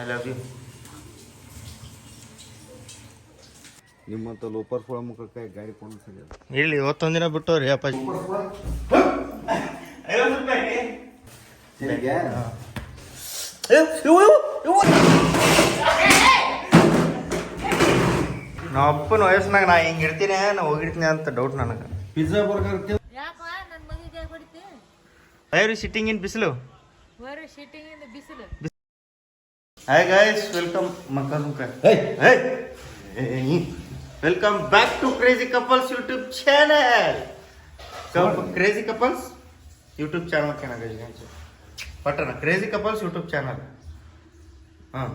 I love you ನಿಮ್ಮಂತ ಲೋಪರ್ ಫೋಳ ಮುಖಕ್ಕೆ ಗಾಡಿ ಕೊಂಡು ಸಿಗೋದು ಇಲ್ಲಿ ಇವತ್ತೊಂದು ಇವತ್ತೊಂದಿನ ಬಿಟ್ಟವ್ರಿ ಅಪ್ಪಾಜಿ. ನಮ್ಮ ಅಪ್ಪನ ವಯಸ್ಸಿನಾಗ ನಾ ಹಿಂಗೆ ಇಡ್ತೀನಿ ನಾ ಹೋಗಿರ್ತೀನಿ ಅಂತ ಡೌಟ್ ನನಗೆ. ಪಿಜ್ಜಾ ಬರ್ಗರ್ ಯಾಕ ನನ್ನ ಮಗಿಗೆ ಹೊಡಿತಿ ಐ ಸಿಟ್ಟಿಂಗ್ ಇನ್ ಬಿಸಿಲು? ಹೊರ ಶೀಟಿಂಗ್ ಇಂದ ಬಿಸಿಲು ಹಾಯ್ ಗೈಸ್ ವೆಲ್ಕಮ್ ಮಕ್ಕಳ ಮುಖ welcome back to crazy couples YouTube channel crazy couples YouTube channel ಚೆನ್ನಾಗಿದೆ ಪಟ್ಟಣ ಕ್ರೇಜಿ ಕಪಲ್ಸ್ ಯೂಟ್ಯೂಬ್ ಚಾನಲ್ ಹಾಂ.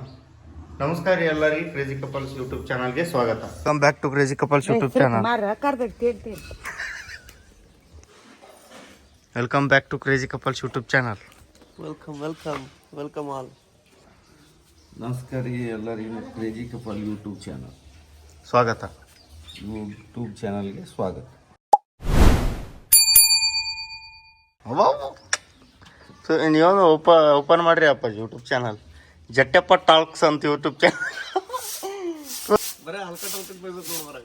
ನಮಸ್ಕಾರ ರೀ ಎಲ್ಲರಿಗೆ ಕ್ರೇಜಿ ಕಪಲ್ಸ್ ಯೂಟ್ಯೂಬ್ ಚಾನಲ್ಗೆ ಸ್ವಾಗತ. Welcome back to crazy couples YouTube channel ಮಾರ ಕರ್ದಾಗ ತೇಳ್ತೀನಿ welcome back to crazy couples YouTube channel welcome welcome welcome all ನಮಸ್ಕಾರ ರೀ ಎಲ್ಲರಿಗೂ. Crazy couple YouTube channel. ಸ್ವಾಗತ. ಯೂಟ್ಯೂಬ್ ಚಾನಲ್ಗೆ ಸ್ವಾಗತ. ನೀವೊಂದು ಓಪ ಓಪನ್ ಮಾಡಿರಿ ಅಪ್ಪ ಯೂಟ್ಯೂಬ್ ಚಾನಲ್. ಜಟ್ಟೆಪ್ಪ ಟಾಲ್ಕ್ಸ್ ಅಂತ ಯೂಟ್ಯೂಬ್ ಚಾನಲ್.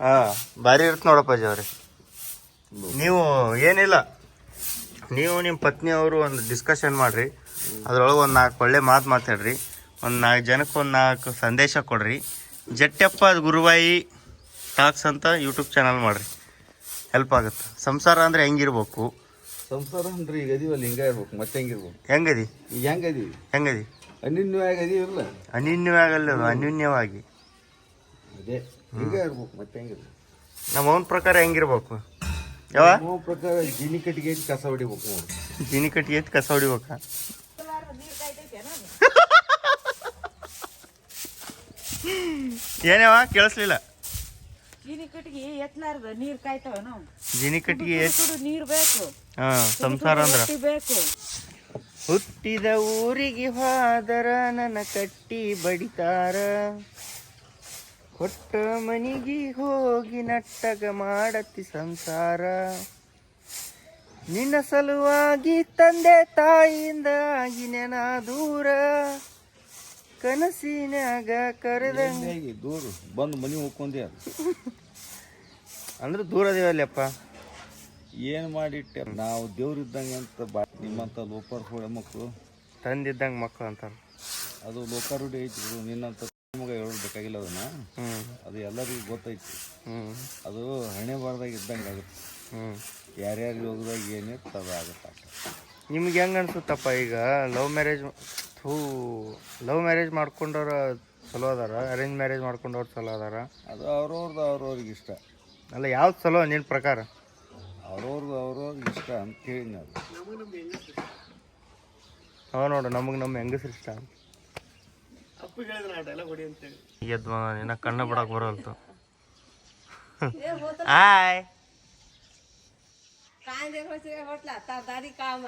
ಹಾಂ ಭಾರಿ ಇರುತ್ತೆ ನೋಡಪ್ಪ ಜವರಿ ನೀವು ಏನಿಲ್ಲ. ನೀವು ನಿಮ್ಮ ಪತ್ನಿ ಅವರು ಒಂದು ಡಿಸ್ಕಷನ್ ಮಾಡಿರಿ. ಅದ್ರೊಳಗೆ ಒಂದು ನಾಲ್ಕು ಒಳ್ಳೆ ಮಾತು ಮಾತಾಡ್ರಿ. ಒಂದು ನಾಲ್ಕು ಜನಕ್ಕೆ ಒಂದು ನಾಲ್ಕು ಸಂದೇಶ ಕೊಡ್ರಿ. ಜಟ್ಟೆಪ್ಪ ಗುರುವಾಯಿ ಟಾಕ್ಸ್ ಅಂತ ಯೂಟ್ಯೂಬ್ ಚಾನಲ್ ಮಾಡಿರಿ. ಹೆಲ್ಪ್ ಆಗುತ್ತೆ. ಸಂಸಾರ ಅಂದರೆ ಹೆಂಗಿರ್ಬೇಕು? ಸಂಸಾರ ಅಂದ್ರೆ ಈಗ ಅದೀವಲ್ಲ ಹಿಂಗ ಇರ್ಬೇಕು ಮತ್ತೆ ಹೆಂಗಿರ್ಬೇಕು? ಹೆಂಗದಿ? ಈಗ ಹೆಂಗದಿ? ಹೆಂಗದಿ ಅನ್ಯೂನ್ಯವಾಗಿ ಅದೀವಿಲ್ಲ ಅನ್ಯೂನ್ಯವಾಗಲ್ಲ ಅದು, ಅನ್ಯೂನ್ಯವಾಗಿ ಅದೇ ಹಿಂಗೆ ಇರ್ಬೇಕು ಮತ್ತೆ ಹೆಂಗಿರ್ಬೇಕು? ನಮ್ಮ ಅವನ ಪ್ರಕಾರ ಹೆಂಗಿರ್ಬೇಕು? ಯಾವ ಪ್ರಕಾರ ಜೀನಿ ಕಟ್ಟಿಗೆ ಕಸ ಹೊಡಿಬೇಕು ಜೀನಿ ಕಟ್ಟಿಗೆ ಕಸ ಹೊಡಿಬೇಕಾ? ಏನೇವ ಕೇಳಿಸ್ಲಿಲ್ಲ? ಜೀನಿ ಕಟ್ಟಿಗೆ ಎತ್ಲಾರ್ದ ನೀರ್ ಕಾಯ್ತಾವ ನಾವು ಜಿನಿ ಕಟ್ಟಿಗೆ ನೀರ್ ಬೇಕು. ಹಾ ಸಂಸಾರ ಅಂದ್ರ. ರೊಟ್ಟಿ ಬೇಕು. ಹುಟ್ಟಿದ ಊರಿಗೆ ಹೋದರ ನನ್ನ ಕಟ್ಟಿ ಬಡಿತಾರ. ಹೊಟ್ಟ ಮನಿಗೆ ಹೋಗಿ ನಟ್ಟಗ ಮಾಡತಿ ಸಂಸಾರ. ನಿನ್ನ ಸಲುವಾಗಿ ತಂದೆ ತಾಯಿಯಿಂದ ಆಗಿನ ದೂರ. ಕನಸಿನಾಗ ಕರೆದಂಗ ದೂರು. ಬಂದು ಮನೆ ಹೋಗ್ಕೊಂಡೆ ಅಂದ್ರೆ ದೂರ ಅದೇವಲ್ಲಪ್ಪ. ಏನು ಮಾಡಿಟ್ಟೆ? ನಾವು ದೇವ್ರಿದ್ದಂಗೆ ಅಂತ ಬಾ ನಿಮ್ಮಂಥ ಲೋಪರ್ ಹೋಳೆ ಮಕ್ಕಳು ತಂದಿದ್ದಂಗೆ ಮಕ್ಕಳು ಅಂತಾರೆ ಅದು ಲೋಕಾರೂಢಿ ಐತಿ. ನಿನ್ನಂತ ಮಗ ಹೇಳಬೇಕಾಗಿಲ್ಲ ಬೇಕಾಗಿಲ್ಲ ಅದನ್ನ. ಅದು ಎಲ್ಲರಿಗೂ ಗೊತ್ತೈತಿ. ಅದು ಹಣೆ ಬಾರ್ದಾಗ ಇದ್ದಂಗೆ ಆಗುತ್ತೆ. ಯಾರ್ಯಾಗಲಿ ಹೋಗ್ದಾಗ ಏನು ಏನಿತ್ತು ಅದು ಆಗುತ್ತೆ. ನಿಮ್ಗೆ ಹೆಂಗೆ ಅನ್ಸುತ್ತಪ್ಪ ಈಗ ಲವ್ ಮ್ಯಾರೇಜ್ ಥೂ ಲವ್ ಮ್ಯಾರೇಜ್ ಮಾಡ್ಕೊಂಡವ್ರ ಚಲೋ ಅದಾರ ಅರೇಂಜ್ ಮ್ಯಾರೇಜ್ ಮಾಡ್ಕೊಂಡವ್ರು ಚಲೋ ಅದಾರ? ಅದು ಅವ್ರವ್ರದ್ದು ಅವ್ರವ್ರಿಗೆ ಇಷ್ಟ. ಅಲ್ಲ ಯಾವ್ದು ಚಲೋ ನಿನ್ನ ಪ್ರಕಾರ? ಅವ್ರವ್ರದ್ದು ಅವ್ರವ್ರಿಗೆ ಇಷ್ಟ ಅಂತ ಹೇಳಿ ಅದು. ಹಾಂ ನೋಡು ನಮಗೆ ನಮ್ಮ ಹೆಂಗಸ್ರು ಇಷ್ಟ ಎದ್ದು ನಿನ್ನ ಕಣ್ಣ ಬಿಡಕ್ಕೆ ಬರೋಲ್ತು. ಹಾಯ್ ಕಾಂದೆ ಹೊಸ ಹೊಟ್ಲ ತಾ ದಾರಿ ಕಾಮ.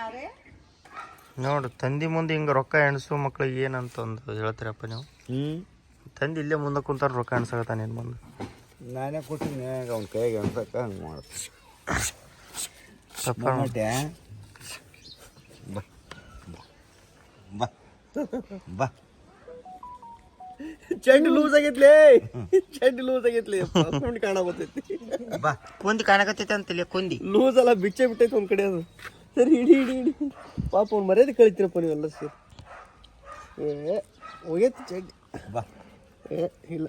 ಅರೆ ನೋಡು ತಂದಿ ಮುಂದೆ ಹಿಂಗೆ ರೊಕ್ಕ ಎಣಸು ಮಕ್ಳಿಗೆ ಏನಂತ ಒಂದು ಹೇಳ್ತೀರಪ್ಪ ನೀವು? ತಂದಿ ಇಲ್ಲೇ ಮುಂದೆ ಕುಂತಾರ ರೊಕ್ಕ ಎಣ್ಸಕತ್ತ ನಿನ್ನ ಮುಂದೆ? ನಾನೇ ಕೊಟ್ಟಿನಿ ಅವ್ನ ಕೈಗೆ ಅನ್ಸಕ್ಕ ಹಂಗ ಮಾಡ್ತೀನಿ ಬಾ ಬಾ. ಬಾ. ಚಂಡಿ ಲೂಸ್ ಆಗೈತ್ಲಿ ಚೆಂಡು ಲೂಸ್ ಆಗೈತ್ಲಿ ಕುಂಡಿ ಕಾಣಬತ್ತೈತಿ ಬಾ ಕುಂದಿ ಕಾಣಕತ್ತೈತೆ ಅಂತಿಲ್ಲ ಕುಂದಿ. ಲೂಸ್ ಅಲ್ಲ ಬಿಚ್ಚೆ ಬಿಟ್ಟೈತಿ ಒಂದ್ ಕಡೆ ಅದು. ಸರಿ ಹಿಡಿ ಹಿಡಿ ಹಿಡಿ. ಪಾಪ ಅವ್ನು ಮರ್ಯಾದೆ ಕಳಿತೀರಪ್ಪ ನೀವೆಲ್ಲ ಸೇರಿ. ಏ ಹೋಗೈತಿ ಚೆಂಡು. ಬಾ. ಏ ಇಲ್ಲ.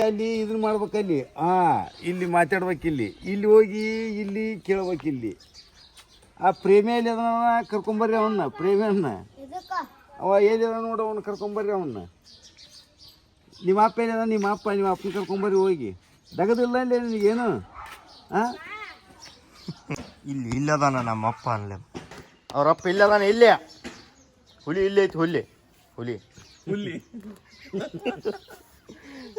ಅಲ್ಲಿ ಇದನ್ನ ಮಾಡ್ಬೇಕಲ್ಲಿ ಹಾ ಇಲ್ಲಿ ಮಾತಾಡ್ಬೇಕಿಲ್ಲಿ ಇಲ್ಲಿ. ಹೋಗಿ ಇಲ್ಲಿ ಕೇಳ್ಬೇಕಿಲ್ಲಿ ಆ ಪ್ರೇಮಿಯಲ್ಲಿ ಅದನ್ನ ಕರ್ಕೊಂಬರ್ರಿ ಅವನ್ನ ಪ್ರೇಮಿಯನ್ನ ಅವ ಎಲ್ಲಿದ ನೋಡು ಅವನ್ನ ಕರ್ಕೊಂಬರ್ರಿ ಅವನ್ನ ನಿಮ್ಮ ಅಪ್ಪ ಎಲ್ಲಿದ ನಿಮ್ಮ ಅಪ್ಪ ನಿಮ್ಮ ಅಪ್ಪನ ಕರ್ಕೊಂಬರ್ರಿ ಹೋಗಿ. ದಗದಿಲ್ಲ ಇಲ್ಲ ನಿನಗೇನು? ಹಾಂ ಇಲ್ಲಿ ಇಲ್ಲದಾನ ನಮ್ಮ ಅಪ್ಪ ಅನ್ಲೆ. ಅವ್ರಪ್ಪ ಇಲ್ಲದಾನ ಇಲ್ಲೇ ಹುಲಿ ಇಲ್ಲೇ ಐತಿ ಹುಲಿ. ಹುಲಿ. ಹುಲ್ಲಿ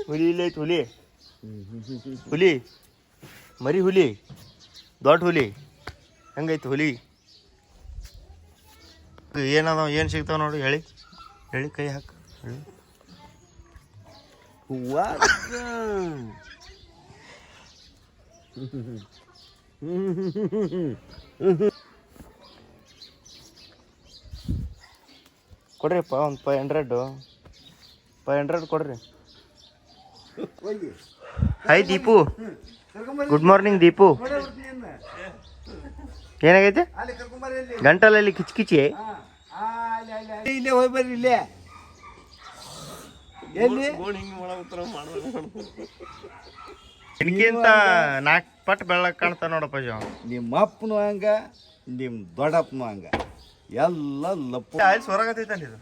ಹುಲಿ ಇಲ್ಲೇ ಐತಿ ಹುಲಿ. ಹುಲಿ. ಮರಿ ಹುಲಿ. ದೊಡ್ಡ ಹುಲಿ. ಹೆಂಗೈತಿ ಹುಲಿ? ಏನದ ಏನು ಸಿಗ್ತಾವ ನೋಡಿ ಹೇಳಿ. ಹೇಳಿ ಕೈ ಹಾಕು. ಹೇಳಿ. What? ಕೊಡ್ರಿಪ್ಪ ಒಂದು ಫೈವ್ ಹಂಡ್ರೆಡು ಫೈವ್ ಹಂಡ್ರೆಡ್ ಕೊಡ್ರಿ. Hi Deepu. Good morning Deepu. ಏನಾಗೈತೆ? ಗಂಟಲಲ್ಲಿ ಕಿಚ್ ಕಿಚಿ ಆ, ಅಲ್ಲಿ, ಅಲ್ಲಿ, ಅಲ್ಲಿ. ಇಲ್ಲೇ ಹೋಗಿ ಬರ್ರಿ ಇಲ್ಲೇ. ಎಲ್ಲಿ? ನಾಲ್ಕು ಪಟ್ಟು ಬೆಳ್ಳಗೆ ಕಾಣ್ತಾ ನೋಡಪ್ಪ ಜೋ. ನಿಮ್ಮ ಅಪ್ಪನು ಹಂಗ ನಿಮ್ಮ ದೊಡ್ಡಪ್ಪನು ಹಂಗ. ಎಲ್ಲ ಲಪ್ಪು ಆಯಿಲ್ ಸೊರಾಗತೈತಲ್ಲ ಇದು?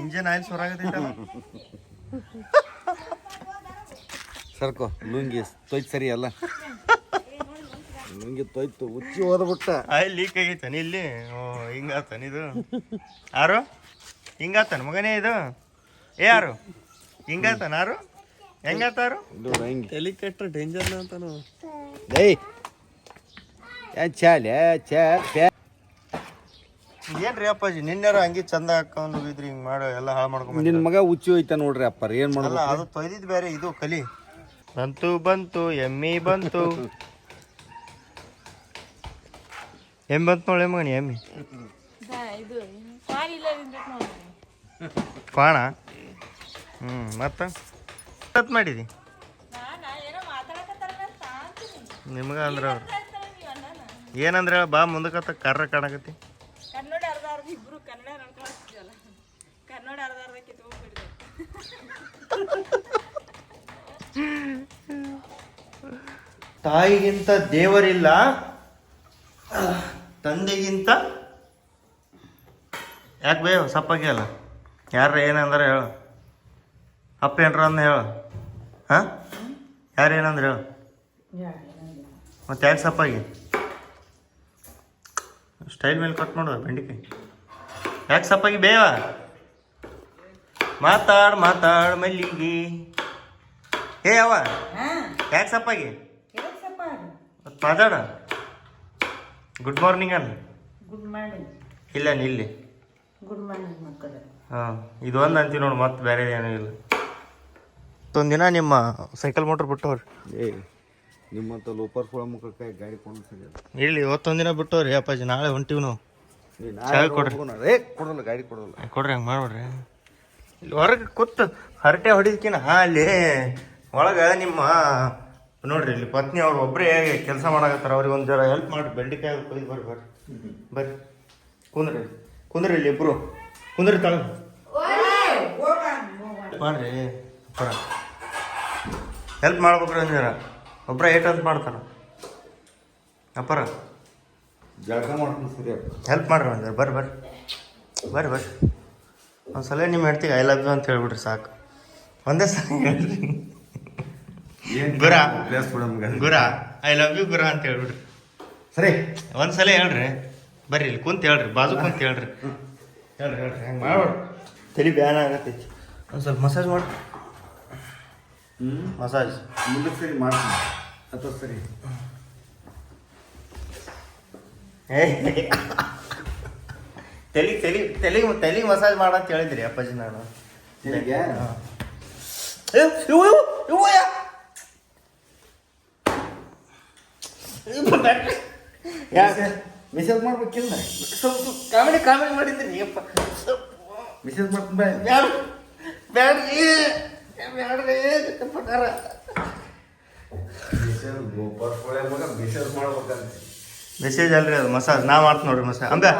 ಇಂಜಿನ್ ಆಯಿಲ್ ಸೊರಾಗತೈತಲ್ಲ ಸರ್ಕೋ ಲುಂಗಿ ತೊಯ್ತು ಸರಿ ಅಲ್ಲ? ಲುಂಗಿ ತೊಯ್ತು ಉಚ್ಚಿ ಓದ್ಬಿಟ್ಟ ಆಯಿಲ್ ಲೀಕ್ ಆಗೈತಾನೆ ಇಲ್ಲಿ? ಓ ಹಿಂಗಾತಾನ ಇದು? ಯಾರು ಹಿಂಗಾತನ ಮಗನೇ ಇದು? ಏ ಯಾರು ಹಿಂಗಾತನ ಯಾರು ಹೆಂಗಾತಾರು ತಲೆ ಕೆಟ್ಟ ಡೇಂಜರ್ ಅಂತಾನು. ಏಯ್! ಚಾಲೆ ಚಾ ಚಾ ಏನ್ರಿ ಅಪ್ಪಾಜಿ? ನಿನ್ನೆರ ಹಂಗೆ ಚಂದ ಹಾಕೊಂಡು ಇದ್ರಿ ಹಿಂಗೆ ಮಾಡೋ ಎಲ್ಲ ಹಾಳು ಮಾಡ್ಕೊಂಡ್ ನಿನ್ ಮಗ ಉಚ್ಚಿ ಹೋಯ್ತ ನೋಡ್ರಿ ಅಪ್ಪ ಏನ್ ಮಾಡಲ್ಲ ಅದು ತೊಯ್ದಿದ್ ಬೇರೆ ಇದು ಕಲಿ. ಬಂತು ಬಂತು ಎಮ್ಮಿ ಬಂತು. ಎಮ್ಮಿ ಬಂತು ನೋಡಿ ಮಗನಿ ಎಮ್ಮಿ. ಇದು ಹ್ಮ್ ಮತ್ತ? ಮತ್ ಮಾಡಿದಿ? ನಿಮ್ಗ ಅಂದ್ರ ಏನಂದ್ರ ಬಾ ಮುಂದಕತ್ತ ಕರ್ರ ಕಾಣಕತ್ತಿ ಕನ್ನಡ ಅರ್ಧ ಅರ್ಧ ಇಬ್ರು ಕನ್ನಡ ನೋಡ್ಕೊಳ್ತಿದ್ವಲ್ಲ ಕನ್ನಡ ಅರ್ಧ ಅರ್ಧ ತಾಯಿಗಿಂತ ದೇವರಿಲ್ಲ, ತಂದೆಗಿಂತ ಯಾಕೆ ಬೇ ಸಪ್ಪಾಗಿ ಅಲ್ಲ? ಯಾರ ಏನಂದ್ರೆ ಹೇಳು. ಅಪ್ಪ ಏನ್ರ ಅಂದ ಹೇಳು. ಹಾಂ? ಯಾರು ಏನಂದ್ರೆ ಹೇಳು. ಮತ್ತೆ ಯಾಕೆ ಸಪ್ಪಾಗಿ? ಸ್ಟೈಲ್ ಮೇಲೆ ಕಟ್ ಮಾಡುವ ಬೆಂಡಿಕಾಯಿ? ಯಾಕೆ ಸಪ್ಪಾಗಿ ಬೇವ ಮಾತಾಡ್ ಮಾತಾಡ್ ಮಲ್ಲಿಗೆ. ಏ ಅವ. ಯಾಕೆ ಸಪ್ಪಾಗಿ? ಮಾತಾಡ. ಗುಡ್ ಮಾರ್ನಿಂಗ್ ಅನ್ ಗುಡ್ ಮಾರ್ನಿಂಗ್ ಇಲ್ಲ ಇಲ್ಲಿ. ಗುಡ್ ಮಾರ್ನಿಂಗ್ ಮಕ್ಕಳು. ಹಾಂ ಇದು ಒಂದು ಅಂತೀವಿ ನೋಡಿ ಮತ್ತೆ ಬೇರೆ ಏನೂ ಇಲ್ಲ. ದಿನ ನಿಮ್ಮ ಸೈಕಲ್ ಮೋಟ್ರ್ ಬಿಟ್ಟವ್ರಿ. ಏ ನಿಮ್ಮಂತ ಲೋಪರ್ ಫುಳ ಮುಖಕ್ಕೆ ಕೈ ಗಾಡಿ ಕೊಂಡು ಸರಿ. ಇಲ್ಲಿ ಇವತ್ತೊಂದಿನ ಬಿಟ್ಟವ್ರಿ ಅಪ್ಪಾಜಿ. ನಾಳೆ ಹೊಂಟಿವಿ ನಾವು. ಕೊಡ್ರಿ. ಕೊಡಲ್ಲ ಗಾಡಿ ಕೊಡಲ್ಲ. ಕೊಡ್ರಿ ಹಂಗೆ ಮಾಡ್ಬಿಡ್ರಿ. ಇಲ್ಲಿ ಹೊರಗೆ ಕೂತು ಹರಟೆ ಹೊಡಿದ್ಕಿನ ಅಲ್ಲಿ ಒಳಗೆ ನಿಮ್ಮ ನೋಡ್ರಿ ಇಲ್ಲಿ ಪತ್ನಿ ಅವ್ರು ಒಬ್ಬರೇ ಕೆಲಸ ಮಾಡಕತ್ತಾರ ಅವ್ರಿಗೆ ಒಂದು ಜರ ಹೆಲ್ಪ್ ಮಾಡಿ ಬೆಂಡಿಕಾಯಿ ಕೊಯ್ದು ಬರ್ರಿ ಬರ್ರಿ. ಬರ್ರಿ. ಕುಂದ್ರಿ ಕುಂದ್ರಿ ಇಲ್ಲಿ ಇಬ್ಬರು ಕುಂದ್ರಿ ತಳ. ಮಾಡ್ರಿ ಅಪ್ಪರ ಹೆಲ್ಪ್ ಮಾಡ್ಬೇಕ್ರಿ ಒಂದು ಜರ. ಒಬ್ಬರ ಏಟ್ ಅಂತ ಮಾಡ್ತಾರ. ಅಪ್ಪರ ಜಳಕ ಮಾಡ್ತೀನಿ ಸರಿ ಹೆಲ್ಪ್ ಮಾಡ್ರಿ ಒಂದು ಜರ. ಬರ್ರಿ ಬರ್ರಿ. ಬರ್ರಿ ಬರ್ರಿ. ಒಂದು ಸಲ ನಿಮ್ಮ ಹೆಂಡ್ತಿಗೆ ಐ ಲವ್ ಯು ಅಂತ ಹೇಳ್ಬಿಡ್ರಿ ಸಾಕು. ಒಂದೇ ಸಲ ಹೇಳ್ರಿ. ಗುರ. ಗುರ. ಐ ಲವ್ ಯು ಗುರ ಅಂತ ಹೇಳ್ಬಿಡ್ರಿ ಸರಿ. ಒಂದು ಸಲ ಹೇಳ್ರಿ. ಬರ್ರಿ ಇಲ್ಲಿ ಕುಂತ ಹೇಳ್ರಿ ಬಾಜು ಕುಂತ ಹೇಳ್ರಿ. ಹೇಳ್ರಿ ಹೇಳ್ರಿ ಹೆಂಗೆ ಮಾಡ್ಬೇಡ್ರಿ ತಲೆ ಬ್ಯಾನ ಆಗತ್ತೈತಿ ಒಂದು ಸ್ವಲ್ಪ ಮಸಾಜ್ ಮಾಡಿ. ಮಸಾಜ್ ಮುಂದಕ್ಕೆ ಸರಿ ಮಾಡ್ತೀನಿ. ಅಥವಾ ಸರಿ. ಏ ತಲೆ ತಲೆ ತಲೆ ತಲೆ ಮಸಾಜ್ ಮಾಡಂತ ಹೇಳಿದ್ರಿ ಅಪ್ಪಾಜಿ ನಾನು. ಮೆಸೇಜ್ ಮಾಡ್ಬೇಕಿಲ್ಲ ಸ್ವಲ್ಪ ಕಾಮಿಡಿ ಕಾಮಿಡಿ ಮಾಡಿದ್ರಿ ಅಪ್ಪ. ಮೆಸೇಜ್ ಬ್ಯಾಡ ಬ್ಯಾಡ್ರಿ ಬ್ಯಾಡ್ರಿ ಮಗ ಮೆಸೇಜ್ ಮಾಡ್ಬೇಕಂತ. ಮೆಸೇಜ್ ಅಲ್ರಿ ಅದು ಮಸಾಜ್ ನಾ ಮಾಡ್ತೀನಿ ನೋಡ್ರಿ ಮಸಾಜ್ ಅಂಬೆ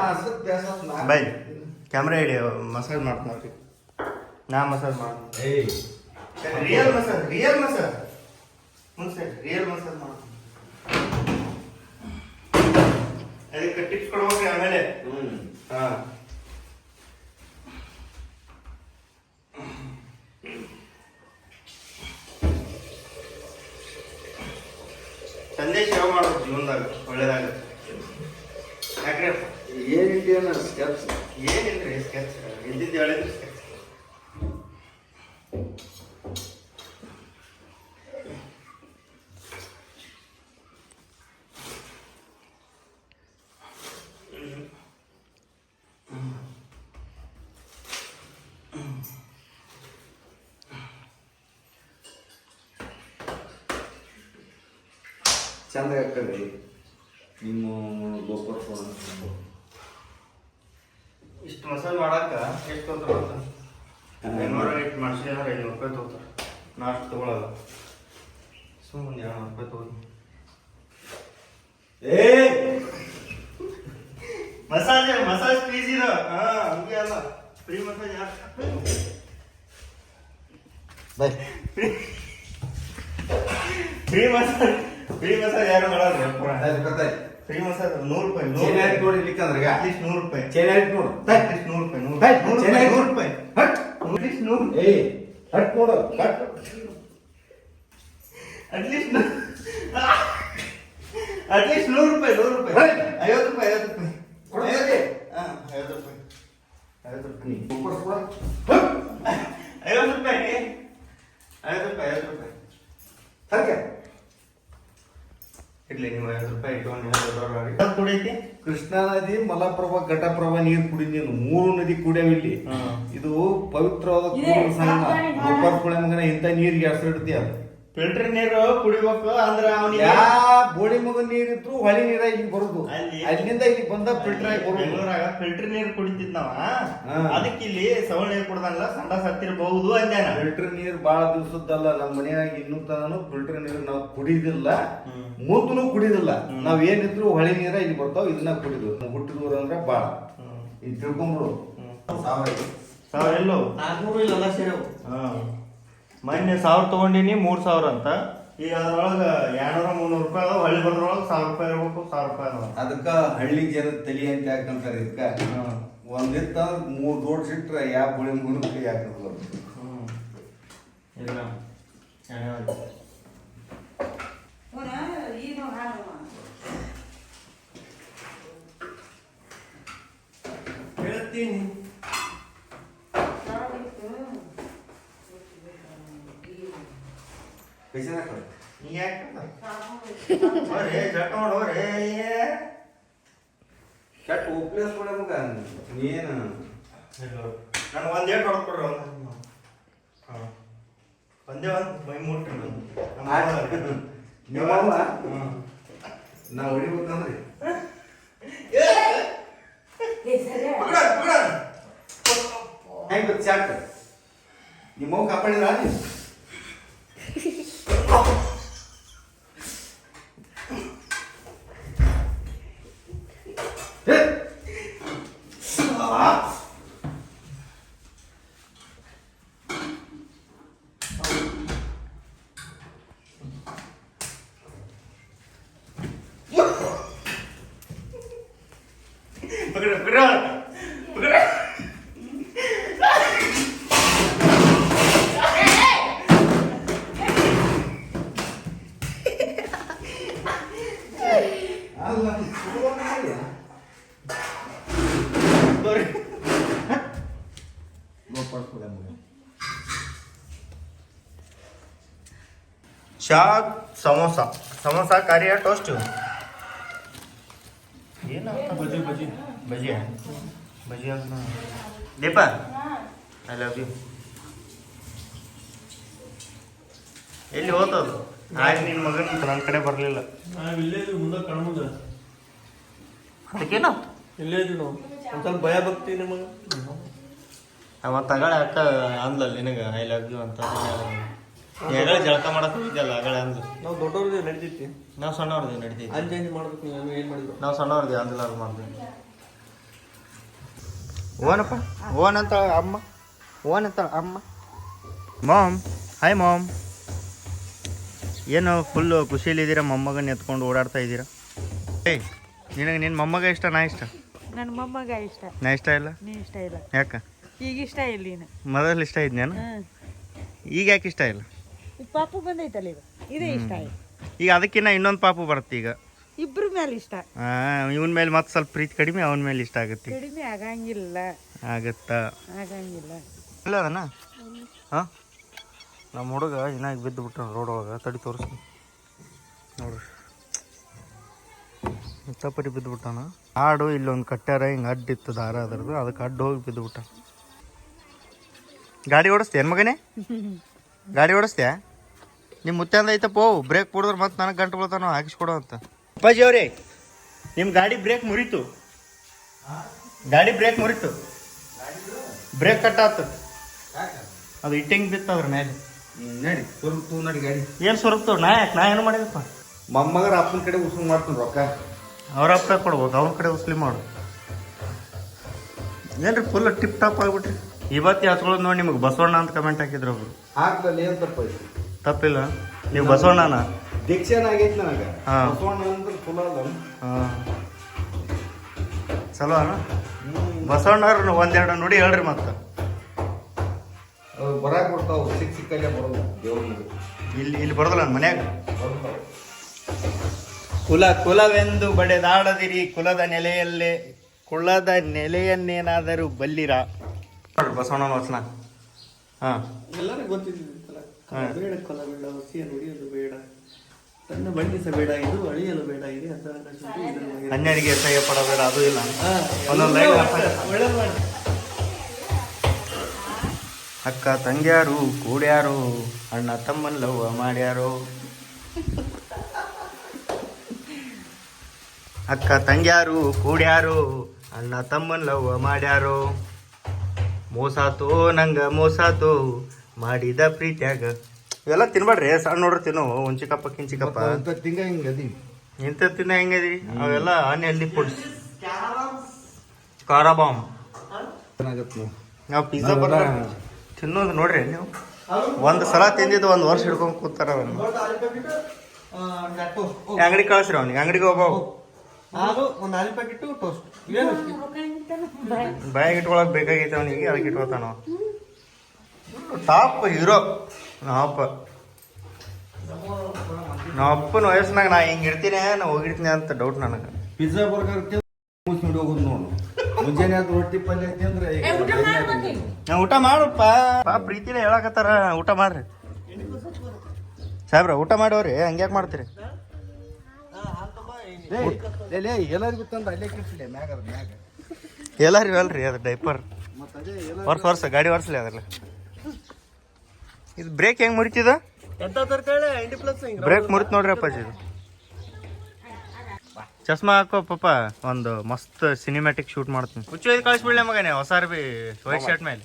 ಬೈ. ಕ್ಯಾಮ್ರಾ ಹಿಡಿ ಮಸಾಜ್ ಮಾಡ್ತೀನಿ ನೋಡ್ರಿ. ನಾ ಮಸಾಜ್ ಮಾಡ್ತೀನಿ. ರಿಯಲ್ ಮಸಾಜ್ ರಿಯಲ್ ಮಸಾಜ್ ಮುಂಚೆ ರಿಯಲ್ ಮಸಾಜ್ ಮಾಡ್ತೀನಿ. ಅದಕ್ಕೆ ಟಿಪ್ಸ್ ಕೊಡ್ಬೇಕ್ರಿ ಆಮೇಲೆ. ಹ್ಞೂ ಹಾ. ಚಂದ ಆಗ್ತದೆ ನಿಮ್ಮ ಗೋಪರ್ ಫೋನ್ ಇಷ್ಟು ಮಸಾಲೆ ಮಾಡಾಕ ಎಷ್ಟು ತೊಗೊತಾರೆ ಐನೂರು ರೇಟ್ ಮಾಡಿಸಿ ಮಾಡ್ಸಿದ್ರೆ ಐನೂರು ರೂಪಾಯಿ ತೊಗೊತಾರೆ. ನಾ ಅಷ್ಟು ತೊಗೊಳಲ್ಲ ಸುಮ್ಮನೆ ಎರಡು ರೂಪಾಯಿ ತೊಗೊಳಿ ಏ! ಮಸಾಜ್ ಮಸಾಜ್ ಪೀಸ್ ಇದು ಹಾ ಹಂಗೆ ಅಲ್ಲ. ಫ್ರೀ ಮಸಾಜ್ ಯಾರು ಫ್ರೀ ಮಸಾಜ್. ಫ್ರೀ ಮಸಾಜ್ ಯಾರು ಫ್ರೀ ಮಸಾಜ್ ನೂರು ರೂಪಾಯಿ ನೂರು ಚೇನ್ ನೋಡಿ ಅಟ್ಲೀಸ್ಟ್ ನೂರು ರೂಪಾಯಿ. ಚೆನ್ನಾಗಿ ಹಾಕಿ ನೋಡು ಅಟ್ಲೀಸ್ಟ್ ನೂರು ರೂಪಾಯಿ ನೂರು ಚೇನ್ ರೂಪಾಯಿ ನೂರು ರೂಪಾಯಿ. ಹಟ್ ಅಟ್ಲೀಸ್ಟ್ ನೂರು ಹಟ್ ನೋಡು ಹಟ್ ಅಟ್ಲೀಸ್ಟ್ ಅಟ್ಲೀಸ್ಟ್ ನೂರು ರೂಪಾಯಿ ನೂರು ರೂಪಾಯಿ. ಐವತ್ತು ರೂಪಾಯಿ ಐವತ್ತು ರೂಪಾಯಿ. ಕೊಡು. ಐವತ್ತು ಸರಿ. ಹಾ, ಐವತ್ತು ರೂಪಾಯಿ. ಐವತ್ತು ರೂಪಾಯಿ ಐವತ್ತು ರೂಪಾಯಿ ಐವತ್ತು ರೂಪಾಯಿ ಐವತ್ತು ರೂಪಾಯಿ. ಇರ್ಲಿ ನೀವು ಐವತ್ತು ರೂಪಾಯಿ ಇಟ್ಕೊಂಡು ಕುಡೈತಿ ಕೃಷ್ಣಾ ನದಿ ಮಲಪ್ರಭಾ ಘಟಪ್ರಭಾ ನೀರ್ ಕುಡಿದಿ ನೀನು. ಮೂರು ನದಿ ಕುಡಿಯವ ಇಲ್ಲಿ. ಇದು ಪವಿತ್ರವಾದ ಕೂಡ ಸಂಗಮ ಗೋಪಾಲ್ ಕುಳೆ ಮಗನ ಇಂಥ ನೀರಿಗೆ ಹೆಸರಿಡ್ತೀಯ ಅದು ಫಿಲ್ಟರ್ ನೀರು ಕುಡಿಬೇಕು ಅಂದ್ರೆ ಅವನಿಗೆ ಯಾ ಬೋಡಿ ಮಗನ್ ಇದ್ರು ಹೊಳಿ ನೀರ ಇಲ್ಲಿ ಬರುದು. ಅಲ್ಲಿ- ಅಲ್ಲಿಂದ ಇಲ್ಲಿ ಬಂದ ಫಿಲ್ಟರ್ ಆಗಿ ಬರುದು. ಬೆಂಗಳೂರಾಗ ಫಿಲ್ಟರ್ ನೀರು ಕುಡಿತಿದ್ ನಾವ. ಹಾ. ಅದಕ್ಕೆ ಇಲ್ಲಿ ಸವಳ ನೀರು ಕುಡ್ದಲ್ಲ ಸಂಡ ಸತ್ತಿರಬಹುದು ಅಂದ್ಯಾನ. ಫಿಲ್ಟರ್ ನೀರು ಬಹಳ ದಿವಸದ್ದಲ್ಲ ನಮ್ಮ ಮನೆಯಾಗ ಇನ್ನೂ ತನೂ ಫಿಲ್ಟರ್ ನೀರು ನಾವು ಕುಡಿದಿಲ್ಲ. ಹ್ಮ್. ಮೊದಲು ಕುಡಿದಿಲ್ಲ. ನಾವ್ ಏನಿದ್ರು ಹೊಳಿ ನೀರ ಇಲ್ಲಿ ಬರ್ತಾವ ಇದನ್ನ ಕುಡಿದು. ಹುಟ್ಟಿದೂರ ಅಂದ್ರೆ ಬಾಳ. ಇದು ತಿಳ್ಕೊಂಬ್ರು ಸಾವಿರ ಎಲ್ಲೋ ನಾಲ್ಕುನೂರು ಇಲ್ಲ ಸೇರವು ಹಾ ಮೊನ್ನೆ ಸಾವಿರ ತೊಗೊಂಡಿನಿ ಮೂರ್ ಸಾವಿರ ಅಂತ. ಈಗ ಅದ್ರೊಳಗ ಎರಡ್ನೂರ ಮುನ್ನೂರು ರೂಪಾಯಿ ಅದಾವ ಹಳ್ಳಿ ಬರೋದ್ರೊಳಗೆ ಸಾವಿರ ರೂಪಾಯಿ ಇರ್ಬೇಕು ಸಾವಿರ ರೂಪಾಯಿ ಅದಾವ. ಅದಕ್ಕ ಹಳ್ಳಿ ಜನ ತಲಿ ಅಂತ ಯಾಕಂತಾರೆ ಇದಕ್ಕ? ಒಂದಿತ್ತ ಮೂರ್ ದೊಡ್ಡ ಸಿಟ್ರ ಯಾವ ಗುಳಿ ಮುಗಿನ ಯಾಕೆ ಇಲ್ಲ ಎಣ್ಣೆ ಹಾಕಿ. ಹೇಳ್ತೀನಿ ನೀ ಯಾಕೆ ಹೋರಿ ಜಟ್ ನೋಡೋರಿ ಕೆಟ್ಟ ಉಪ್ಲೇಸ್ ಕೊಡ ಮಗ ನೀನು. ನಾನು ಒಂದ್ ಏಟ್ ಹೊಡೆದು ಕೊಡ್ರಿ ಒಂದು ಹಾಂ. ಒಂದೇ ಒಂದು ಮೈ ಮುಟ್ಟಿ ನಿಮ್ಮವ್ವ ನಾ ಹೊಡಿಬೇಕಂದ್ರಿ ಹೆಂಗ್ ಚಾಟ್? ನಿಮ್ಮವ್ ಕಾಪಾಡಿದ್ರ ನೀನು ಹೇ! ಆ! ಪಕಡ ಪಕಡ ಪಕಡ ಅಲ್ಲ ಸುಡುವಾಗ ಮಾಡಿ. ಗೋಪಾಲ್ ಕೊಡ ಮಗ ಚಾ ಸಮೋಸ. ಸಮೋಸ ಕರಿಯ ಟೋಸ್ಟ್ ಏನು ಬಜಿ ಬಜಿ ಬಜಿ ಬಜಿ ಅಂತ ದೀಪ? ಐ ಲವ್ ಯು ಎಲ್ಲಿ ಹೋತದು ಆಯ್ತು. ನಿನ್ನ ಮಗನ ನನ್ನ ಕಡೆ ಬರಲಿಲ್ಲ. ಅದಕ್ಕೇನ? ಇಲ್ಲೇ ಇದೀವಿ ನಾವು. ಒಂದ್ ಸ್ವಲ್ಪ ಭಯ ಭಕ್ತಿ ನಿಮಗೆ. ಅವ ತಗಳ ಅಕ್ಕ ಅಂದ್ಲಲ್ಲ ನಿನಗೆ ಐ ಲವ್ ಯು ಅಂತ. ಎಗಳ ಜಳಕ ಮಾಡಕ್ ಹೋಗಿದ್ದಲ್ಲ ಅಗಳ ಅಂದ್ಲು ನಾವು ದೊಡ್ಡವ್ರದ್ದು ನಡೀತೈತಿ. ನಾವು ಸಣ್ಣವ್ರದ್ದು ನಡೀತೈತಿ. ಅಂಜ್ ಅಂಜ್ ಮಾಡ್ಬೇಕು ನೀವು ಏನು ಮಾಡಿದ್ರು? ನಾವು ಸಣ್ಣವ್ರದ್ದು ಅಂದಿಲ್ಲ ಅದು ಮಾಡ್ತೀವಿ. ಓನಪ್ಪ ಓನ್ ಅಂತ ಅಮ್ಮ. ಓನ್ ಅಂತ ಅಮ್ಮ. Mom hi mom. ಏನು ಫುಲ್ಲು ಖುಷಿಯಲ್ಲಿದ್ದೀರಾ? ಮೊಮ್ಮಗನ ಎತ್ಕೊಂಡು ಓಡಾಡ್ತಾ ಇದ್ದೀರಾ? ಏಯ್ ನಿನಗೆ ನಿನ್ನ ಮೊಮ್ಮಗ ಇಷ್ಟ ನಾ ಇಷ್ಟ? ನನ್ನ ಮೊಮ್ಮಗ ಇಷ್ಟ. ನಾ ಇಷ್ಟ ಇಲ್ಲ? ನೀ ಇಷ್ಟ ಇಲ್ಲ. ಯಾಕೆ? ಈಗ ಇಷ್ಟ ಇಲ್ಲ ನೀನು. ಮೊದಲು ಇಷ್ಟ ಇದ್ನೇನು? ಹ್ಮ್. ಈಗ ಯಾಕೆ ಇಷ್ಟ ಇಲ್ಲ? ಪಾಪು ಬಂದೈತಲ್ಲ ಇದು ಇದೇ ಇಷ್ಟ ಈಗ ಅದಕ್ಕಿನ್ನ ಇನ್ನೊಂದು ಪಾಪು ಬರುತ್ತೆ ಈಗ. ಇಬ್ರ ಮೇಲೆ ಇಷ್ಟ. ಇವನ್ ಮೇಲೆ ಮತ್ತೆ ಸ್ವಲ್ಪ ಪ್ರೀತಿ ಕಡಿಮೆ ಅವನ ಮೇಲೆ ಇಷ್ಟ ಆಗುತ್ತೆ. ಕಡಿಮೆ ಆಗಂಗಿಲ್ಲ. ಆಗುತ್ತಾ? ಆಗಂಗಿಲ್ಲ. ಇಲ್ಲ ಅದನ್ನ ಹಾಂ? ನಮ್ಮ ಹುಡುಗ ಇನ್ನಾಗ ಬಿದ್ದು ಬಿಟ್ಟ ರೋಡ್ ಒಳಗೆ ತಡಿ ತೋರಿಸ್ತೀನಿ. ನೋಡ್ರಿ ಚಪ್ಪಟಿ ಬಿದ್ದು ಬಿಟ್ಟಾನ. ಆಡು ಇಲ್ಲೊಂದು ಕಟ್ಟ್ಯಾರ ಹಿಂಗೆ ಅಡ್ಡಿತ್ತು ದಾರ ಅದರದು ಅದಕ್ಕೆ ಅಡ್ಡ ಹೋಗಿ ಬಿದ್ದು ಬಿಟ್ಟ. ಗಾಡಿ ಓಡಿಸ್ತೀಯ ಮಗನೇ? ಗಾಡಿ ಓಡಿಸ್ತೀಯ? ನಿಮ್ಮ ಮುತ್ತಂದ ಐತಪ್ಪ ಬ್ರೇಕ್ ಕೊಡಿದ್ರೆ ಮತ್ತೆ ನನಗೆ ಗಂಟು ಬೀಳ್ತಾನ ಹಾಕಿಸ್ಕೊಡು ಅಂತ. ಅಪ್ಪಾಜಿ ಅವ್ರಿ ನಿಮ್ಮ ಗಾಡಿ ಬ್ರೇಕ್ ಮುರಿತು. ಗಾಡಿ ಬ್ರೇಕ್ ಮುರಿತು. ಬ್ರೇಕ್ ಕಟ್ ಆತು. ಅದು ಇಟ್ಟಿಂಗ್ ಬಿತ್ತು ಅದ್ರ ಮೇಲೆ. ನಡಿ ಸ್ವರೂಪ ನಡಿ ಗಾಡಿ. ಏನು ಸ್ವರೂಪ ನಾ ಯಾಕೆ ನಾ ಏನು ಮಾಡಿದಪ್ಪ? ಮೊಮ್ಮಗರ ಅಪ್ಪನ ಕಡೆ ಉಸುಲಿ ಮಾಡ್ತೀನಿ ರೊಕ್ಕ. ಅವ್ರ ಅಪ್ಪ ಕೊಡ್ಬೋದು ಅವ್ರ ಕಡೆ ಉಸ್ಲಿ ಮಾಡು. ಏನ್ರಿ ಫುಲ್ ಟಿಪ್ ಟಾಪ್ ಆಗ್ಬಿಟ್ರಿ? ಇವತ್ತು ಹತ್ಕೊಳ್ಳೋದು ನೋಡಿ ನಿಮಗೆ ಬಸವಣ್ಣ ಅಂತ ಕಮೆಂಟ್ ಹಾಕಿದ್ರು ಅವರು. ಹಾಕ್ದಲ್ಲಿ ಏನು ತಪ್ಪೈತಿ ತಪ್ಪಿಲ್ಲ. ನೀವು ಬಸವಣ್ಣನ? ದೀಕ್ಷೆನ ಆಗೈತೆ ನನಗೆ. ಹಾಂ. ಬಸವಣ್ಣ ಅಂದ್ರೆ ಚಲೋ ಅದ. ಹಾಂ. ಚಲೋ ಅಣ್ಣ ಒಂದೆರಡು ನೋಡಿ ಹೇಳ್ರಿ ಮತ್ತೆ. ಬರಾಕ್ ಬರ್ತಾವ ಸಿಕ್ಕ ಸಿಕ್ಕಲ್ಲೇ ಬರೋದು ದೇವ್ರ ಇಲ್ಲಿ ಇಲ್ಲಿ ಬರೋದಿಲ್ಲ ನನ್ನ ಮನ್ಯಾಗ? ಕುಲ ಕುಲವೆಂದು ಬಡೆದಾಡದಿರಿ ಕುಲದ ನೆಲೆಯಲ್ಲೇ. ಕುಲದ ನೆಲೆಯನ್ನೇನಾದರೂ ಬಲ್ಲಿರ? ನೋಡ್ರಿ ಬಸವಣ್ಣ ವಚನ. ಹಾಂ. ಎಲ್ಲರಿಗೂ ಗೊತ್ತಿದ್ದಿತ್ತಲ್ಲ ಹಾ. ಬೇಡ ಹಸಿಯ ಹೊಸಿಯ ನುಡಿಯಲು ಬೇಡ ತನ್ನ ಬಣ್ಣಿಸಬೇಡ ಇದು ಅಳಿಯಲು ಬೇಡ ಇದೆ. ಅನ್ಯರಿಗೆ ಸಹ್ಯ ಪಡಬೇಡ ಅದು ಇಲ್ಲ. ಅಕ್ಕ ತಂಗ್ಯಾರು ಕೂಡ್ಯಾರು ಅಣ್ಣ ತಮ್ಮನ್ ಲವ್ ಮಾಡ್ಯಾರು ಅಕ್ಕ ತಂಗ್ಯಾರು ಕೂಡ್ಯಾರು ಅಣ್ಣ ತಮ್ಮನ್ ಲವ್ ಮಾಡ್ಯಾರು ಮೋಸಾತೋ ನಂಗ ಮೋಸಾತು ಮಾಡಿದ ಪ್ರೀತ್ಯಾಗ. ಇವೆಲ್ಲ ತಿನ್ಬೇಡ್ರಿ ಸಣ್ಣ ನೋಡ್ರಿ ತಿನ್ನು. ಒಂಚಿಕಪ್ಪ ಕಿಂಚಿಕಪ್ಪ. ಅಂತ ತಿಂಗ ಹಿಂಗ ಅದಿ? ಇಂಥ ತಿನ್ನ ಹೆಂಗದಿ ಅವೆಲ್ಲ ಅನ್ಹೆಲ್ದಿ ಫುಡ್ಸ್ ಖಾರ ಬಾಂಬ್ ನೀವು ನಾವು ಪಿಜ್ಜಾ ಬರ ತಿನ್ನೋದು ನೋಡ್ರಿ ನೀವು. ಒಂದು ಸಲ ತಿಂದಿದ್ದು ಒಂದು ವರ್ಷ ಹಿಡ್ಕೊಂಡು ಕೂತಾರ ಅವನು. ಅಂಗಡಿ ಕಳಿಸ್ರಿ ಅವ್ನಿಗೆ. ಅಂಗಡಿಗೆ ಹೋಗೋ ಅದು ಬೇಕಾಗಿತ್ತು ಹಾಲಿ ಪ್ಯಾಕೆಟ್ ಟೋಸ್ಟ್ ಏನು ಬಾಯಿಗೆ ಇಟ್ಕೊಳಕ್ ಬೇಕಾಗೈತೆ ಅವನಿಗೆ. ಅದಕ್ಕೆ ಇಟ್ಕೊತಾನ ಟಾಪ್ ಹೀರೋ. ನಾವಪ್ಪ ನಾವಪ್ಪನ ವಯಸ್ಸಿನಾಗ ನಾ ಹಿಂಗೆ ಇರ್ತೀನಿ ನಾ ಹೋಗಿರ್ತೀನಿ ಅಂತ ಡೌಟ್ ನನಗೆ. ಪಿಜ್ಜಾ ಬರ್ಗರ್ ನೋಡಿ ಹೋಗೋದು ನೋಡು. ಮುಂಜಾನೆ ಆದ್ರೆ ರೊಟ್ಟಿ ಪಲ್ಯ ತಿಂದ್ರೆ ಏ, ಊಟ ಮಾಡ್ಬೇಕು ನಾ ಊಟ ಮಾಡಪ್ಪ. ಪಾ ಪ್ರೀತಿನ ಹೇಳಕತ್ತಾರ. ಊಟ ಮಾಡ್ರಿ. ಸಾಹೇಬ್ರ ಊಟ ಮಾಡೋರಿ ಹಂಗ್ಯಾಕೆ ಮಾಡ್ತೀರಿ? ಎಲ್ಲರಿಗೂ ತಂದ್ರೆ ಅಲ್ಲೇ ಕಿಟ್ಲೆ ಮ್ಯಾಗ ಅದ ಮ್ಯಾಗ. ಎಲ್ಲಾರಿ ಅಲ್ರಿ ಅದು ಡೈಪರ್ ಮತ್ತೆ ಅದೇ ಎಲ್ಲ ವರ್ಷ ವರ್ಷ ಗಾಡಿ ವರ್ಸಲಿ ಅದ್ರಲ್ಲಿ. ಇದು ಬ್ರೇಕ್ ಹೆಂಗ್ ಮುರಿತಿದ? ಎಂತ ತರಕಾರಿ ಐಂಟಿ ಪ್ಲಸ್ ಹಿಂಗೆ ಬ್ರೇಕ್ ಮುರಿತ್ ನೋಡ್ರಿ ಅಪ್ಪಾಜಿ ಇದು. ಚಸ್ಮಾ ಹಾಕೋ ಪಾಪ ಒಂದು ಮಸ್ತ್ ಸಿನಿಮ್ಯಾಟಿಕ್ ಶೂಟ್ ಮಾಡ್ತೀನಿ. ಹುಚ್ಚು ಒಯ್ದು ಕಳಿಸ್ಬಿಡ್ಲೆ ಮಗನೇ ಹೊಸ ಅರ್ಬಿ ವೈಟ್ ಶರ್ಟ್ ಮೇಲೆ.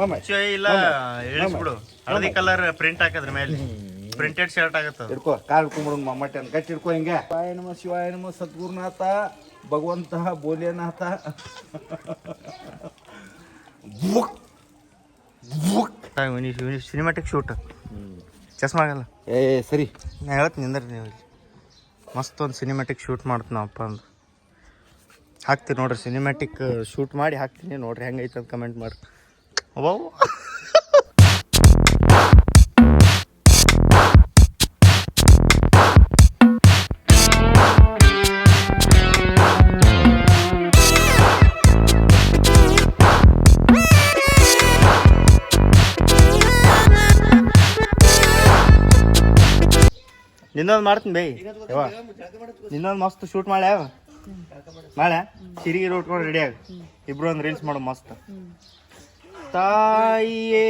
ಹುಚ್ಚು ಇಲ್ಲ ಇಳಿಸ್ಬಿಡು. ಹಳದಿ ಕಲರ್ ಪ್ರಿಂಟ್ ಹಾಕದ್ರ ಮೇಲೆ. ಪ್ರಿಂಟೆಡ್ ಶರ್ಟ್ ಆಗುತ್ತೆ ಹಿಡ್ಕೋ ಕಾಲ್ ಹಿಡ್ಕೊಂಡ್ಬಿಡು ಮಮ್ಮಟ್ಟಿ ಅಂತ ಗಟ್ಟಿ ಹಿಡ್ಕೋ ಹಿಂಗೆ. ಶಿವಾಯ ನಮ ಶಿವಾಯ ನಮ ಸದ್ಗುರುನಾಥ ಭಗವಂತ Boliyanatha book book cinematic shoot ಚಸ್ಮಾ ಆಗಲ್ಲ ಏ ಸರಿ. ನಾ ಹೇಳ್ತೀನಿ ನಿಂದ್ರಿ ನೀವು ಮಸ್ತ್ ಒಂದು ಸಿನಿಮ್ಯಾಟಿಕ್ ಶೂಟ್ ಮಾಡ್ತೀನಿ ಅಪ್ಪ ಅಂದ್ರೆ. ಹಾಕ್ತೀನಿ ನೋಡ್ರಿ ಸಿನಿಮ್ಯಾಟಿಕ್ ಶೂಟ್ ಮಾಡಿ ಹಾಕ್ತೀನಿ ನೋಡ್ರಿ ಹೆಂಗೈತೆ ಅಂತ ಕಮೆಂಟ್ ಮಾಡಿ. ಅಬ್ಬಾವು ನಿನ್ನೊಂದು ಮಾಡ್ತೀನಿ ಬೈ. ಯವ್ವ. ನಿನ್ನೊಂದು ಮಸ್ತ್ ಶೂಟ್ ಮಾಡ್ಯಾವ ಮಾಡ್ಯಾ ಸಿರಿಗೆ ಉಟ್ಕೊಂಡು ರೆಡಿ ಆಗ. ಇಬ್ರು ಒಂದು ರೀಲ್ಸ್ ಮಾಡು ಮಸ್ತ್. ತಾಯಿಯೇ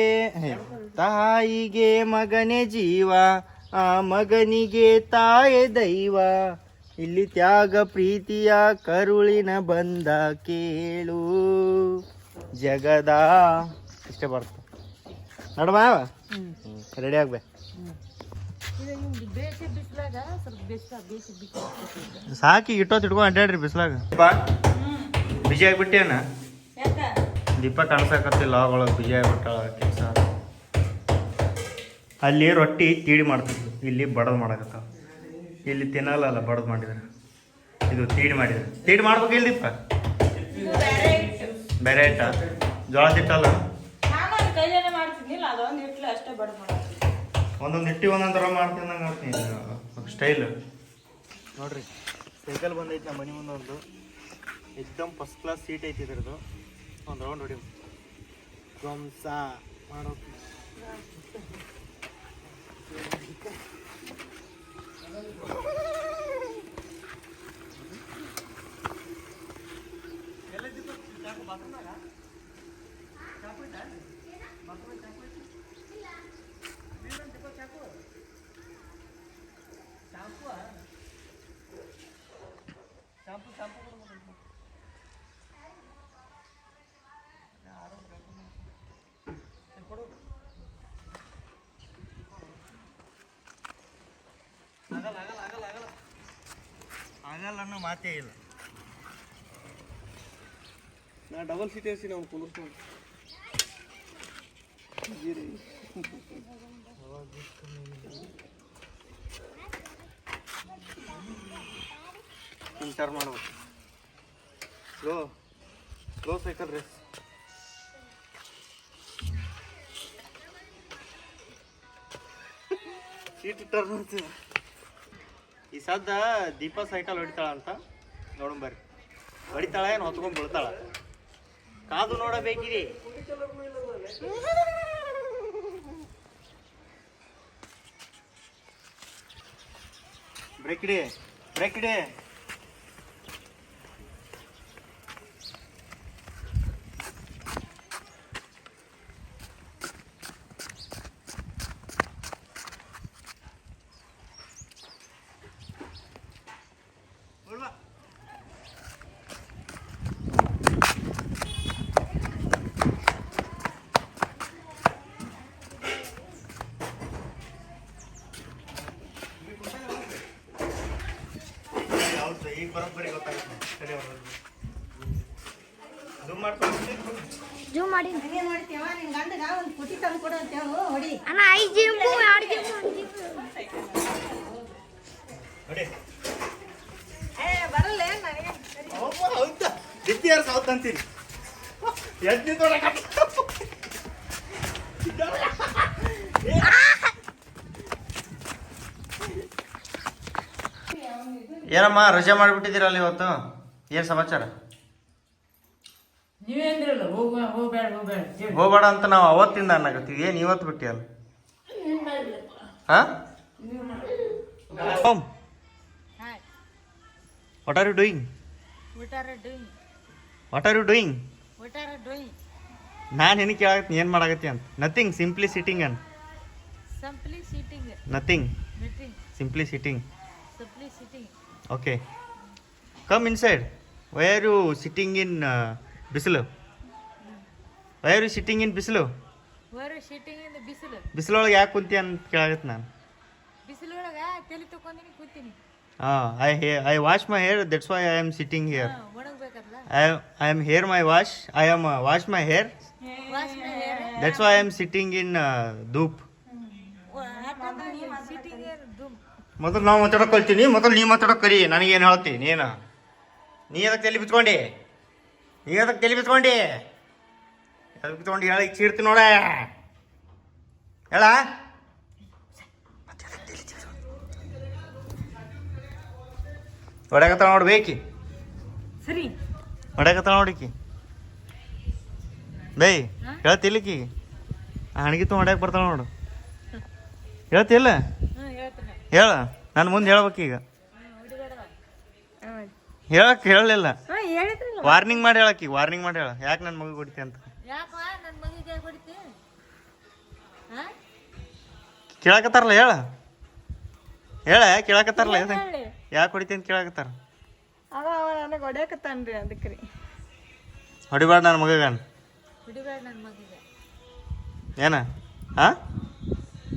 ತಾಯಿಗೆ ಮಗನೇ ಜೀವ ಆ ಮಗನಿಗೆ ತಾಯೇ ದೈವ. ಇಲ್ಲಿ ತ್ಯಾಗ ಪ್ರೀತಿಯ ಕರುಳಿನ ಬಂದ ಕೇಳು. ಜಗದ ಇಷ್ಟೇ ಬರ್ತ. ನಡ್ಬಾ ರೆಡಿ ಆಗ್ಬೇ ಸಾಕಿ ಇಟ್ಟೋತ್ ಇಟ್ಕೊಂಡು ಅಡ್ಡಾಡ್ರಿ ಬಿಸ್ಲಾಗ. ಬಿಜಿ ಆಗ್ಬಿಟ್ಟೇನ ಯಾಕ ದೀಪ ಕಾಣಿಸಕತ್ತಿಲ್ಲ ಒಳಗೆ ಬಿಜಿ ಆಗ್ಬಿಟ್ಟಾಳ ಕೆಲಸ. ಅಲ್ಲಿ ರೊಟ್ಟಿ ತೀಡಿ ಮಾಡ್ತಿದ್ವಿ ಇಲ್ಲಿ ಬಡದ್ ಮಾಡಕತ್ತಾವ ಇಲ್ಲಿ ತಿನ್ನಲ್ಲ ಬಡದ್ ಮಾಡಿದ್ರೆ. ಇದು ತೀಡಿ ಮಾಡಿದ್ರೆ. ತೀಡಿ ಮಾಡ್ಬೇಕು ಇಲ್ಲಿ ದೀಪ. ಬೇರೆ ಇಟ್ಟ. ಜೋಳ ತಿಟ್ಟಲ್ಲ ಒಂದೊಂದು ಇಟ್ಟಿ ಒಂದೊಂದು ಥರ ಮಾಡ್ತೀನಿ ನಂಗೆ ಆಗ್ತೀನಿ. ಸ್ಟೈಲ್. ನೋಡ್ರಿ ಸೈಕಲ್ ಬಂದೈತಿ ನಮ್ಮ ಮನೆ ಮುಂದೆ ಒಂದು ಎಕ್ದಮ್ ಫಸ್ಟ್ ಕ್ಲಾಸ್ ಸೀಟ್ ಐತಿ ಇದ್ರದ್ದು. ಒಂದು ರೌಂಡ್ ಹೊಡಿ ಧ್ವಂಸ ಮಾಡೋ ಮಾತೇ ಇಲ್ಲ. ನಾ ಡಬಲ್ ಸೀಟ್ ಏಸಿ ನಾವು ಕುಂದಿರ್ಸ್ಕೊಂಡು ವಿಚಾರ ಮಾಡ್ಬೇಕು. Slow slow cycle race seat turn ಅಂತೀವಿ ಈ ಸದ್ದ ದೀಪ ಸೈಕಲ್ ಹೊಡಿತಾಳ ಅಂತ ನೋಡಂ ಬರ್ರಿ. ಹೊಡಿತಾಳ ಏನು ಹೊತ್ಕೊಂಡ್ ಬೀಳ್ತಾಳ? ಕಾದು ನೋಡಬೇಕಿರಿ. ಬ್ರೇಕ್ ಇಡಿ ಬ್ರೇಕ್ ಯಾವ್ದು ಈಗ ಬರೋಬ್ಬರಿ ಗೊತ್ತಾಗುತ್ತೆ ಸರಿ ಅದು ಮಾಡ್ಕೊಂಡು ಜೂಮ್ ಮಾಡಿ ಏನ್ ಮಾಡ್ತೀವ ನಿನ್ ಗಂಡಗ ಒಂದ್ ಪುಟಿ ತಂದು ಕೊಡು ಅಂತ ಹೇಳು ಹೊಡಿ ಎರಡು ಬರಲ್ಲ ನನಗೆ ಯಾರು ಸಾವ್ತ ಅಂತೀನಿ ಎದ್ದು ನೋಡಕ ಏನಮ್ಮ ರಜೆ ಮಾಡಿಬಿಟ್ಟಿದ್ದೀರಲ್ಲ ಇವತ್ತು? ಏನು ಸಮಾಚಾರ? ನೀವೇಂದ್ರಲ್ಲ ಹೋಗ ಹೋಗ್ಬೇಡ ಹೋಗ್ಬೇಡ ಹೇಳಿ. ಹೋಗ್ಬೇಡ ಅಂತ ನಾವು ಅವತ್ತಿಂದ ಅನ್ನಕತ್ತೀವಿ. ಏನು ಇವತ್ತು ಬಿಟ್ಟಿಯಲ್ಲ? ಹಾ ohm what are you doing What are you doing? What are you doing What are you doing? ನಾನು ನಿನಗೆ ಕೇಳಾಕತ್ತೀನಿ ಏನು ಮಾಡಾಕತ್ತಿ ಅಂತ. Nothing simply sitting an. Simply sitting nothing meeting, simply sitting simply sitting okay come inside why are you sitting in ಬಿಸಿಲು why are you sitting in ಬಿಸಿಲು ಬಿಸಿಲು. ಬಿಸಿಲೊಳಗೆ ಯಾಕೆ ಕುಂತಿ ಅಂತ ಕೇಳಾಗತ್ತೆ ನಾನು. ಬಿಸಿಲೊಳಗ ತಲೆ ತಗೊಂಡಿನಿ ಕೂತೀನಿ. ಹಾಂ I hey I wash my hair that's why I am sitting here I ಒಣಗ್ಬೇಕಲ್ಲ? Wash. I am uh, wash my hair. Wash my hair that's why I am sitting in ಧೂಪ್. Sitting ಧೂಮ್ ಮೊದಲು ನಾವು ಮಾತಾಡೋಕೆ ಕಲ್ತೀನಿ ಮೊದಲು ನೀ ಮಾತಾಡೋಕೆ ಕರಿ ನನಗೇನು ಹೇಳ್ತಿ ನೀನು. ನೀ ಅದಕ್ಕೆ ತಲೆ ಬಿತ್ಕೊಂಡಿ? ನೀ ಅದಕ್ಕೆ ತಲೆ ಬಿತ್ಕೊಂಡಿ? ಅದಕ್ಕೆ ಬಿತ್ಕೊಂಡು ಹೇಳಿ ಚೀರ್ತಿ ನೋಡ. ಹೇಳ. ಹೊಡ್ಯಾಕತ್ತಾಳ ನೋಡ್ಬೇಕಿ ಸರಿ. ಹೊಡ್ಯಾಕತ್ತಾಳ ನೋಡಿಕಿ ಬೈ ಹೇಳ್ತಿಲ್ಲಕಿ ಹಣಗಿತ್ತ ಹೊಡ್ಯಾಕ ಬರ್ತಾಳ ನೋಡು. ಹೇಳ್ತಿಲ್ಲ? ಹೇಳ ನಾನು ಮುಂದೆ ಹೇಳ್ಬೇಕೀಗ ಹೇಳಕ್ ಹೇಳಲಿಲ್ಲ. ವಾರ್ನಿಂಗ್ ಮಾಡಿ ಹೇಳಕ್ಕಿ ವಾರ್ನಿಂಗ್ ಮಾಡಿ ಹೇಳ. ಯಾಕೆ ನನ್ನ ಮಗು ಹೊಡಿತಿ ಅಂತ. ಯಾಕ ನನ್ನ ಮಗಿಗೆ ಹೊಡಿತಿ ಹಾಂ ಕೇಳಕತ್ತಾರಲ್ಲ ಹೇಳ. ಹೇಳ ಕೇಳಕತ್ತಾರಲ್ಲ ಯಾಕೆ ಹೊಡಿತಿ ಅಂತ ಕೇಳಕತ್ತಾರ? ಅವ ಅವ ನನಗೆ ಹೊಡ್ಯಾಕತ್ತಾನ್ರಿ ಅದಕ್ಕೆ ರೀ ಹೊಡಿಬೇಡ ನನ್ನ ಮಗಗನ್ ಹೊಡಿಬೇಡ ನನ್ನ ಮಗಿಗೆ. ಏನ? ಹಾ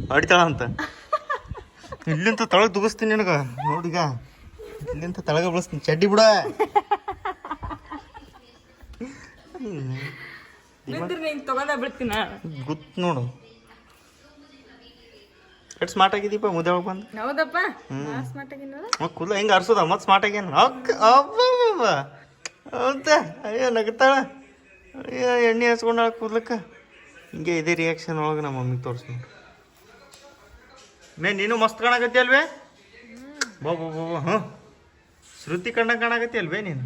ಹೊಡಿತಾಳ ಅಂತ? ಇಲ್ಲಿಂತ ತಳಗ ದುಗಿಸ್ತೀನಿ ನಿನಗ. ನೋಡಿಗ ಇಲ್ಲಿಂತ ತಳಗ ಬಳಸ್ತೀನಿ. ಚಡ್ಡಿ ಬಿಡ. ಬಿದ್ರೆ ನೀನು ತಗೊಂಡ ಬಿಡ್ತೀನ? ಗೊತ್ತು ನೋಡು. ಎಷ್ಟು ಸ್ಮಾರ್ಟ್ ಮುದ್ದೆ ಬಂದು? ಹೌದಪ್ಪ. ಸ್ಮಾರ್ಟ್ ಹೆಂಗೆ ಅರ್ಸೋದ ಮತ್ತೆ ಸ್ಮಾರ್ಟ್ ಆಗ್ಯಾನ ಹೌದಾ? ಅಯ್ಯೋ ನಗ್ತಾಳ. ಅಯ್ಯೋ ಎಣ್ಣೆ ಹಚ್ಕೊಂಡಾಳ ಕೂದ್ಲಕ್ಕ. ಹಿಂಗೆ ಇದೇ ರಿಯಾಕ್ಷನ್ ಒಳಗೆ ನಮ್ಮ ಮಮ್ಮಿಗೆ ತೋರಿಸ್ ಮೇ ನೀನು ಮಸ್ತ್ ಕಾಣಕತ್ತಿ ಅಲ್ವೇ? ಬಾ ಬಾ ಬಾ ಬಾ ಶ್ರುತಿ ಕಣ್ಣ ಕಾಣಕತ್ತಿ ಅಲ್ವೇ ನೀನು?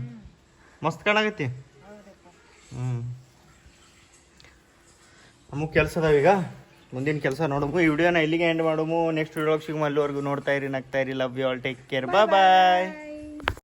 ಮಸ್ತ್ ಕಾಣಕತ್ತಿ? ಹ್ಞೂ ನಮಗೆ ಕೆಲಸ ಅದಾವೀಗ ಮುಂದಿನ ಕೆಲಸ ನೋಡಬೇಕು ಈ ವಿಡಿಯೋನ ಇಲ್ಲಿಗೆ ಎಂಡ್ ಮಾಡಮು. ನೆಕ್ಸ್ಟ್ ವಿಡಿಯೋಗೆ ಸಿಗಮ. ಅಲ್ಲಿವರೆಗೂ ನೋಡ್ತಾ ಇರಿ, ನಗ್ತಾ ಇರಿ. Love you all take care bye bye